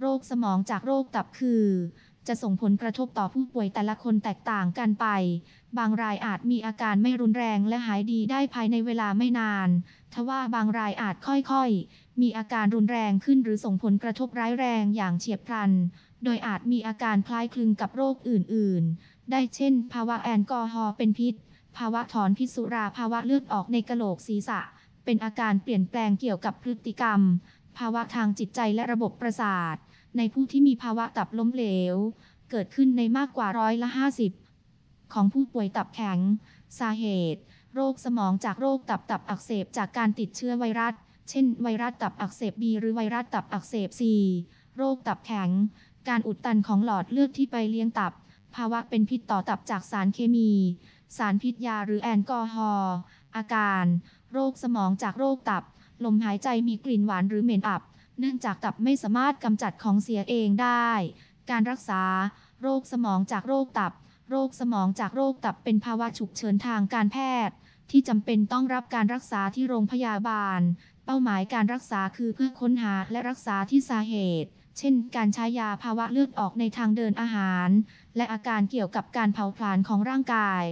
โรคสมองจากโรคตับคือ จะส่งผลกระทบต่อผู้ป่วยแต่ละคนแตกต่างกันไป บางรายอาจมีอาการไม่รุนแรงและหายดีได้ภายในเวลาไม่นาน ทว่าบางรายอาจค่อยๆ มีอาการรุนแรงขึ้นหรือส่งผลกระทบร้ายแรงอย่างเฉียบพลัน โดยอาจมีอาการคล้ายคลึงกับโรคอื่นๆ ได้เช่น ภาวะแอลกอฮอล์เป็นพิษ ภาวะถอนพิษสุรา ภาวะเลือดออกในกะโหลกศีรษะ เป็นอาการเปลี่ยนแปลงเกี่ยวกับพฤติกรรม ภาวะทางจิตใจและระบบประสาท ในผู้ที่มีภาวะตับล้มเหลว เกิดขึ้นในมากกว่าร้อยละ 50 ของผู้ป่วยตับแข็ง สาเหตุ โรคสมองจากโรคตับตับอักเสบจากการติดเชื้อไวรัส เช่น ไวรัสตับอักเสบบีหรือไวรัสตับอักเสบซีโรคตับแข็ง การอุดตันของหลอดเลือดที่ไปเลี้ยงตับ ภาวะเป็นพิษต่อตับจากสารเคมี สารพิษยาหรือแอลกอฮอล์ อาการ โรคสมองจากโรคตับ ลมหายใจมีกลิ่นหวานหรือเหม็นอับ เนื่องจากตับไม่สามารถกำจัดของเสียเองได้ การรักษา โรคสมองจากโรคตับ โรคสมองจากโรคตับเป็นภาวะฉุกเฉินทางการแพทย์ ที่จำเป็นต้องรับการรักษาที่โรงพยาบาล เป้าหมายการรักษาคือเพื่อค้นหาและรักษาที่สาเหตุ เช่น การใช้ยาภาวะเลือดออกในทางเดินอาหาร และอาการเกี่ยวกับการเผาผลาญของร่างกาย